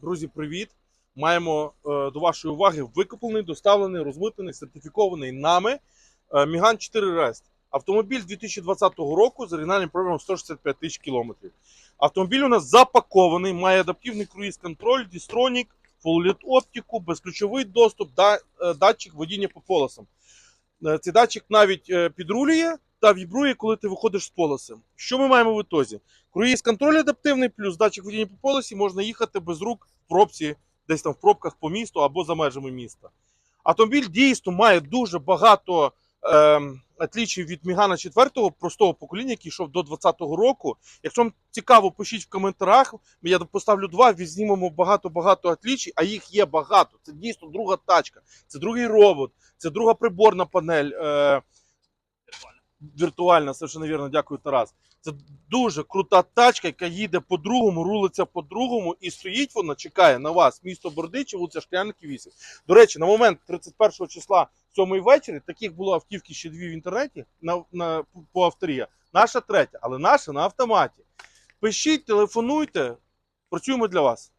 Друзі, привіт! Маємо е, до вашої уваги викуплений, доставлений, розмитнений, сертифікований нами е, Міган 4 Рест. Автомобіль 2020 року з оригінальним пробігом 165 тисяч кілометрів. Автомобіль у нас запакований, має адаптивний круїз-контроль, дістронік, фулліт оптику, безключовий доступ, да, е, датчик водіння по полосам. Е, Цей датчик навіть е, підрулює та вібрує, коли ти виходиш з полоси. Що ми маємо в ітозі? Круїз контроль адаптивний, плюс датчик водіння по полосі, можна їхати без рук в пробці, десь там в пробках по місту або за межами міста. Автомобіль дійсно має дуже багато ем, отлічів від Мігана 4 простого покоління, який йшов до 2020 року. Якщо вам цікаво, пишіть в коментарях. Я поставлю два, візьмемо багато-багато отлічій, а їх є багато. Це дійсно друга тачка, це другий робот, це друга приборна панель. Е, віртуальна, совершенно вірно, дякую, Тарас. Це дуже крута тачка, яка їде по-другому, рулиться по-другому, і стоїть вона, чекає на вас. Місто Бордичі, вулиця Шклянки 8. До речі, на момент 31 числа сьомої вечора таких було автівки ще дві в інтернеті на, на, по авторія. Наша третя, але наша на автоматі. Пишіть, телефонуйте, працюємо для вас.